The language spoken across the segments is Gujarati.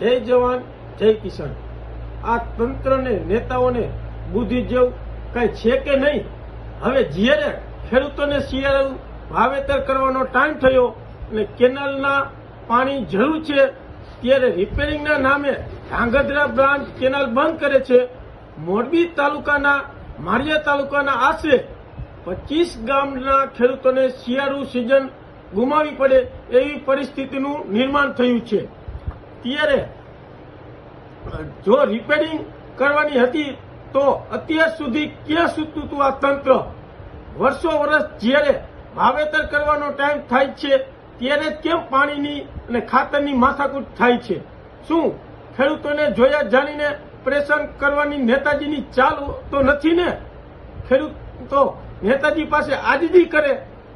જય જવાન, જય કિસાન. આ તંત્રને, નેતાઓને બુદ્ધિ જેવું કઈ છે કે નહીં? હવે જ્યારે ખેડૂતોને શિયાળુ વાવેતર કરવાનો ટાઈમ થયો અને કેનાલના પાણી જરૂર છે, ત્યારે રિપેરિંગના નામે ધાંગધ્રા બ્રાન્ચ કેનાલ બંધ કરે છે. મોરબી તાલુકાના, માળિયા તાલુકાના આશરે પચીસ ગામના ખેડૂતોને શિયાળુ સિઝન ગુમાવી પડે એવી પરિસ્થિતિનું નિર્માણ થયું છે. ત્યારે જો રિપેરિંગ કરવાની હતી, તો અત્યાર સુધી ક્યાં સૂતું હતું આ તંત્ર? વર્ષો વર્ષ જ્યારે વાવેતર કરવાનો ટાઈમ થાય છે, ત્યારે કેમ પાણીની અને ખાતરની માથાકૂટ થાય છે? શું ખેડૂતોને જોયા જાણીને પ્રેશન કરવાની નેતાજીની ચાલ તો નથી ને? ખેડૂત નેતાજી પાસે આજદી કરે,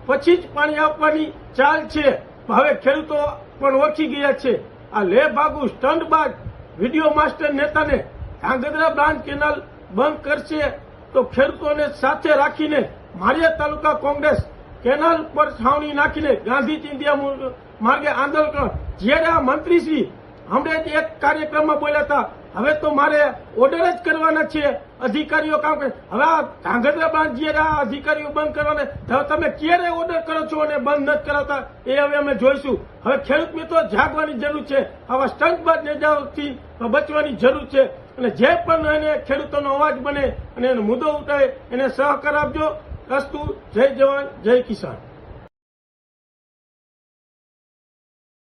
પછી જ પાણી આપવાની ચાલ છે. હવે ખેડૂતો પણ ઓળખી ગયા છે. આ લે ભાગુ સ્ટન્ટ બાદ વીડિયો માસ્ટર નેતાને ધાંગધ્રા બ્રાન્ચ કેનાલ બંધ કરશે તો ખેડૂતોને સાથે રાખીને માળિયા તાલુકા કોંગ્રેસ કેનાલ પર છાવણી નાખીને ગાંધી ચિંધ્યા માર્ગે આંદોલન જ્યારે આ મંત્રીશ્રી હમણાં જ એક કાર્યક્રમમાં બોલ્યા હતા હવે તો મારે ઓર્ડર જ કરવાના છે, અધિકારીઓ કામ કરે. હવે આ ધાંગધ્રા બ્રાન્ચ જે અધિકારીઓ બંધ કરવાના. હવે તમે ક્યારે ઓર્ડર કરો છો અને બંધ નથી કરાવતા, એ હવે અમે જોઈશું. હવે ખેડૂત મિત્રો જાગવાની જરૂર છે. આવા સ્ટંટબાજ નેતાઓથી બચવાની જરૂર છે. અને જે પણ એને ખેડૂતોનો અવાજ બને અને એનો મુદ્દો ઉઠાવે, એને સહકાર આપજો. અસ્તુ, જય જવાન, જય કિસાન.